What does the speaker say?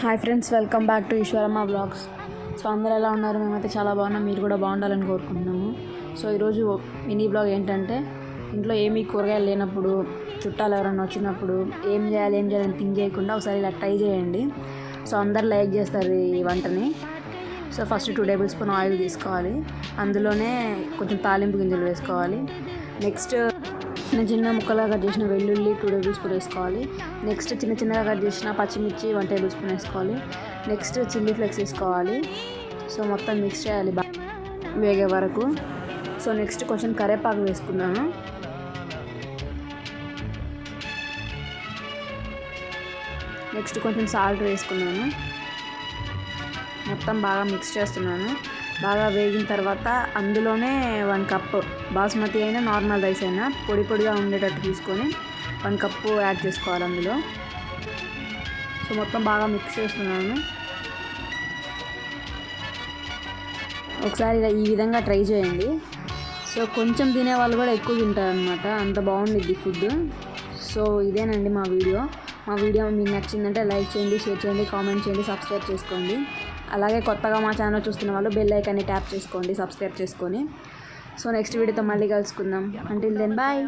Hi friends welcome back to Eswaramma blogs so అందరు ఎలా ఉన్నారు? మేమైతే చాలా బాగున్నాం. మీరు కూడా బాగుండాలని కోరుకుంటున్నాము. సో ఈరోజు మినీ బ్లాగ్ ఏంటంటే ఇంట్లో ఏమీ కూరగాయలు లేనప్పుడు చుట్టాలు ఎవరైనా వచ్చినప్పుడు ఏం చేయాలి ఏం చేయాలని థింక్ చేయకుండా ఒకసారి ఇలా ట్రై చేయండి. సో అందరు లైక్ చేస్తారు ఈ వంటని. So first two tablespoon oil తీసుకోవాలి. అందులోనే కొంచెం తాలింపు గింజలు వేసుకోవాలి. నెక్స్ట్ చిన్న చిన్న ముక్కలాగా కట్ చేసిన వెల్లుల్లి టూ టేబుల్ స్పూన్ వేసుకోవాలి. నెక్స్ట్ చిన్న చిన్నగా కట్ చేసిన పచ్చిమిర్చి వన్ టేబుల్ స్పూన్ వేసుకోవాలి. నెక్స్ట్ చిల్లీ ఫ్లేక్స్ వేసుకోవాలి. సో మొత్తం మిక్స్ చేయాలి బాగా వేగే వరకు. సో నెక్స్ట్ కొంచెం కరేపాకు వేసుకున్నాను. నెక్స్ట్ కొంచెం సాల్ట్ వేసుకున్నాను. మొత్తం బాగా మిక్స్ చేస్తున్నాను. బాగా వేగిన తర్వాత అందులోనే వన్ కప్ బాస్మతి అయినా నార్మల్ రైస్ అయినా పొడి పొడిగా ఉండేటట్టు తీసుకొని వన్ కప్పు యాడ్ చేసుకోవాలి అందులో. సో మొత్తం బాగా మిక్స్ చేస్తున్నాను. ఒకసారి ఇలా ఈ విధంగా ట్రై చేయండి. సో కొంచెం తినే వాళ్ళు కూడా ఎక్కువ తింటారు అనమాట అంత బాగుండిద్ది ఫుడ్ సో ఇదేనండి మా వీడియో. మా వీడియో మీకు నచ్చిందంటే లైక్ చేయండి షేర్ చేయండి కామెంట్ చేయండి సబ్స్క్రైబ్ చేసుకోండి. అలాగే కొత్తగా మా ఛానల్ చూస్తున్న వాళ్ళు బెల్ ఐకాన్ని ట్యాప్ చేసుకోండి సబ్స్క్రైబ్ చేసుకొని. సో నెక్స్ట్ వీడియోతో మళ్ళీ కలుసుకుందాం. Until then bye